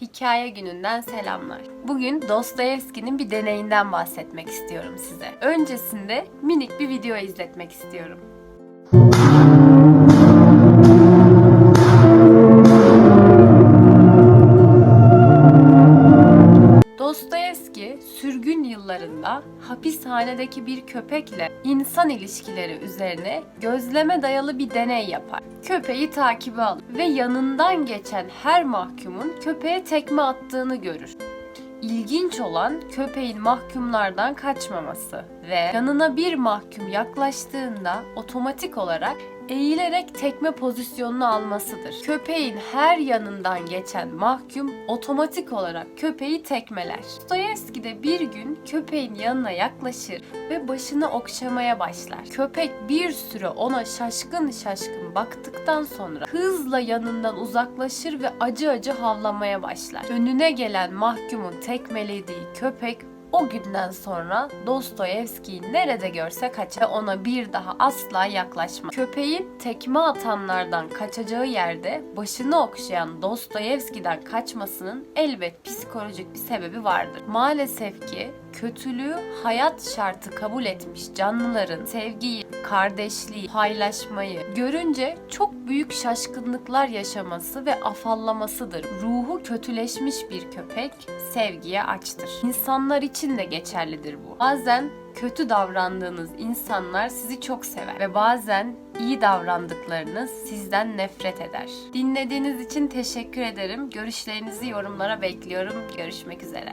Hikaye gününden selamlar. Bugün Dostoyevski'nin bir deneyinden bahsetmek istiyorum size. Öncesinde minik bir video izletmek istiyorum. Yıllarında hapishanedeki bir köpekle insan ilişkileri üzerine gözleme dayalı bir deney yapar. Köpeği takibe alır ve yanından geçen her mahkumun köpeğe tekme attığını görür. İlginç olan köpeğin mahkumlardan kaçmaması ve yanına bir mahkum yaklaştığında otomatik olarak eğilerek tekme pozisyonunu almasıdır. Köpeğin her yanından geçen mahkum otomatik olarak köpeği tekmeler. Dostoyevski de bir gün köpeğin yanına yaklaşır ve başını okşamaya başlar. Köpek bir süre ona şaşkın şaşkın baktıktan sonra hızla yanından uzaklaşır ve acı acı havlamaya başlar. Önüne gelen mahkumun tekmelediği köpek o günden sonra Dostoyevski'yi nerede görse kaçar ve ona bir daha asla yaklaşmaz. Köpeğin tekme atanlardan kaçacağı yerde başını okşayan Dostoyevski'den kaçmasının elbet psikolojik bir sebebi vardır. Maalesef ki kötülüğü hayat şartı kabul etmiş canlıların sevgiyi, kardeşliği, paylaşmayı görünce çok büyük şaşkınlıklar yaşaması ve afallamasıdır. Ruhu kötüleşmiş bir köpek sevgiye açtır. İnsanlar için de geçerlidir bu. Bazen kötü davrandığınız insanlar sizi çok sever ve bazen iyi davrandıklarınız sizden nefret eder. Dinlediğiniz için teşekkür ederim. Görüşlerinizi yorumlara bekliyorum. Görüşmek üzere.